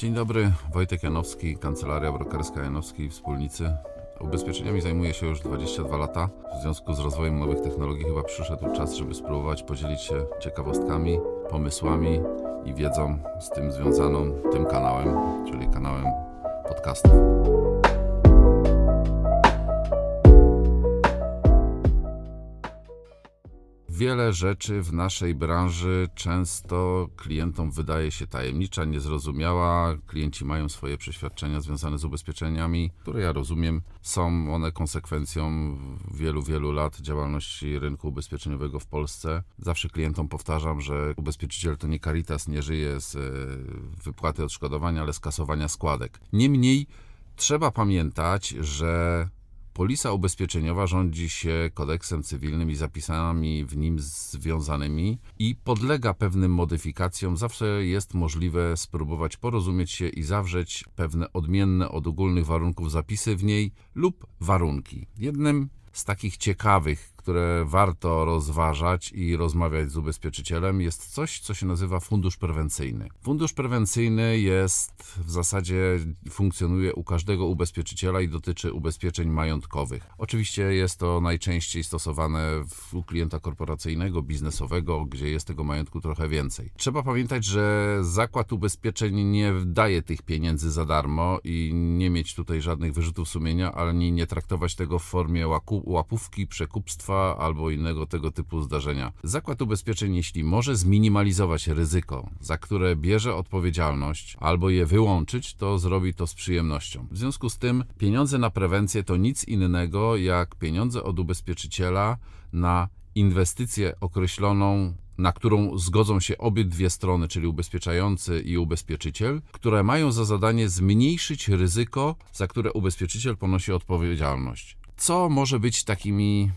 Dzień dobry, Wojtek Janowski, Kancelaria Brokerska Janowski i Wspólnicy. Ubezpieczeniami zajmuję się już 22 lata. W związku z rozwojem nowych technologii chyba przyszedł czas, żeby spróbować podzielić się ciekawostkami, pomysłami i wiedzą z tym związaną tym kanałem, czyli kanałem podcastów. Wiele rzeczy w naszej branży często klientom wydaje się tajemnicza, niezrozumiała. Klienci mają swoje przeświadczenia związane z ubezpieczeniami, które ja rozumiem, są one konsekwencją wielu, wielu lat działalności rynku ubezpieczeniowego w Polsce. Zawsze klientom powtarzam, że ubezpieczyciel to nie Caritas, nie żyje z e, wypłaty odszkodowania, ale z kasowania składek. Niemniej trzeba pamiętać, że Polisa ubezpieczeniowa rządzi się kodeksem cywilnym i zapisami w nim związanymi i podlega pewnym modyfikacjom. Zawsze jest możliwe spróbować porozumieć się i zawrzeć pewne odmienne od ogólnych warunków zapisy w niej lub warunki. Jednym z takich ciekawych, które warto rozważać i rozmawiać z ubezpieczycielem, jest coś, co się nazywa fundusz prewencyjny. Fundusz prewencyjny jest w zasadzie funkcjonuje u każdego ubezpieczyciela i dotyczy ubezpieczeń majątkowych. Oczywiście jest to najczęściej stosowane u klienta korporacyjnego, biznesowego, gdzie jest tego majątku trochę więcej. Trzeba pamiętać, że zakład ubezpieczeń nie daje tych pieniędzy za darmo i nie mieć tutaj żadnych wyrzutów sumienia, ale nie, nie traktować tego w formie łaku, łapówki, przekupstwa albo innego tego typu zdarzenia. Zakład ubezpieczeń, jeśli może zminimalizować ryzyko, za które bierze odpowiedzialność, albo je wyłączyć, to zrobi to z przyjemnością. W związku z tym pieniądze na prewencję to nic innego jak pieniądze od ubezpieczyciela na inwestycję określoną na którą zgodzą się obydwie strony, czyli ubezpieczający i ubezpieczyciel, które mają za zadanie zmniejszyć ryzyko, za które ubezpieczyciel ponosi odpowiedzialność. Co może być takimi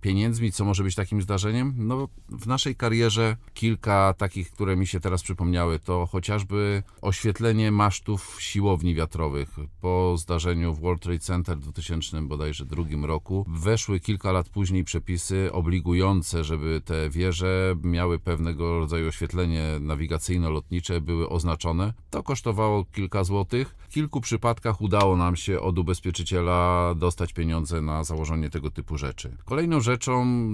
pieniędzmi, co może być takim zdarzeniem? No, w naszej karierze kilka takich, które mi się teraz przypomniały, to chociażby oświetlenie masztów siłowni wiatrowych. Po zdarzeniu w World Trade Center w 2000 bodajże drugim roku weszły kilka lat później przepisy obligujące, żeby te wieże miały pewnego rodzaju oświetlenie nawigacyjno-lotnicze, były oznaczone. To kosztowało kilka złotych. W kilku przypadkach udało nam się od ubezpieczyciela dostać pieniądze na założenie tego typu rzeczy. Kolejną rzeczą,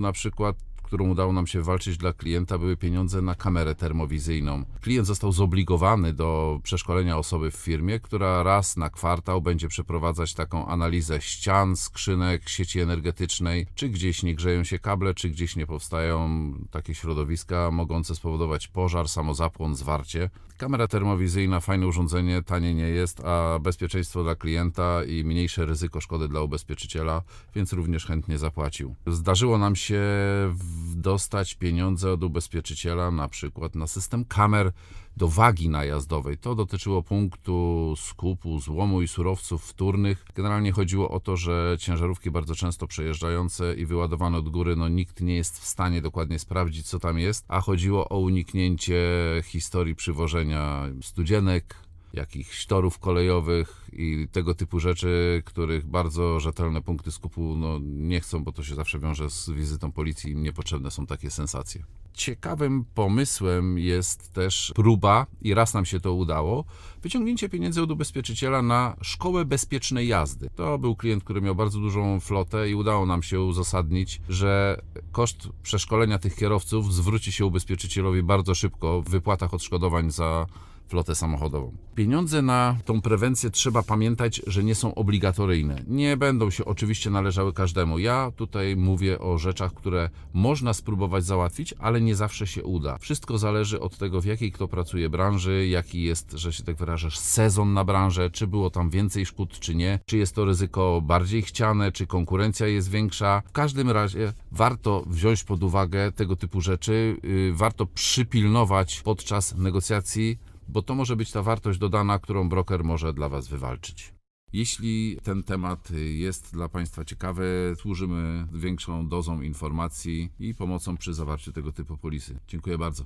na przykład którą udało nam się walczyć dla klienta, były pieniądze na kamerę termowizyjną. Klient został zobligowany do przeszkolenia osoby w firmie, która raz na kwartał będzie przeprowadzać taką analizę ścian, skrzynek, sieci energetycznej, czy gdzieś nie grzeją się kable, czy gdzieś nie powstają takie środowiska mogące spowodować pożar, samozapłon, zwarcie. Kamera termowizyjna, fajne urządzenie, tanie nie jest, a bezpieczeństwo dla klienta i mniejsze ryzyko szkody dla ubezpieczyciela, więc również chętnie zapłacił. Zdarzyło nam się w- dostać pieniądze od ubezpieczyciela na przykład na system kamer do wagi najazdowej. To dotyczyło punktu skupu, złomu i surowców wtórnych. Generalnie chodziło o to, że ciężarówki bardzo często przejeżdżające i wyładowane od góry, no nikt nie jest w stanie dokładnie sprawdzić, co tam jest, a chodziło o uniknięcie historii przywożenia studzienek, jakichś torów kolejowych i tego typu rzeczy, których bardzo rzetelne punkty skupu no, nie chcą, bo to się zawsze wiąże z wizytą policji i niepotrzebne są takie sensacje. Ciekawym pomysłem jest też próba, i raz nam się to udało, wyciągnięcie pieniędzy od ubezpieczyciela na szkołę bezpiecznej jazdy. To był klient, który miał bardzo dużą flotę i udało nam się uzasadnić, że koszt przeszkolenia tych kierowców zwróci się ubezpieczycielowi bardzo szybko w wypłatach odszkodowań za flotę samochodową. Pieniądze na tą prewencję trzeba pamiętać, że nie są obligatoryjne. Nie będą się oczywiście należały każdemu. Ja tutaj mówię o rzeczach, które można spróbować załatwić, ale nie zawsze się uda. Wszystko zależy od tego, w jakiej kto pracuje branży, jaki jest, że się tak wyrażasz, sezon na branżę, czy było tam więcej szkód, czy nie, czy jest to ryzyko bardziej chciane, czy konkurencja jest większa. W każdym razie warto wziąć pod uwagę tego typu rzeczy, yy, warto przypilnować podczas negocjacji bo to może być ta wartość dodana, którą broker może dla Was wywalczyć. Jeśli ten temat jest dla Państwa ciekawy, służymy większą dozą informacji i pomocą przy zawarciu tego typu polisy. Dziękuję bardzo.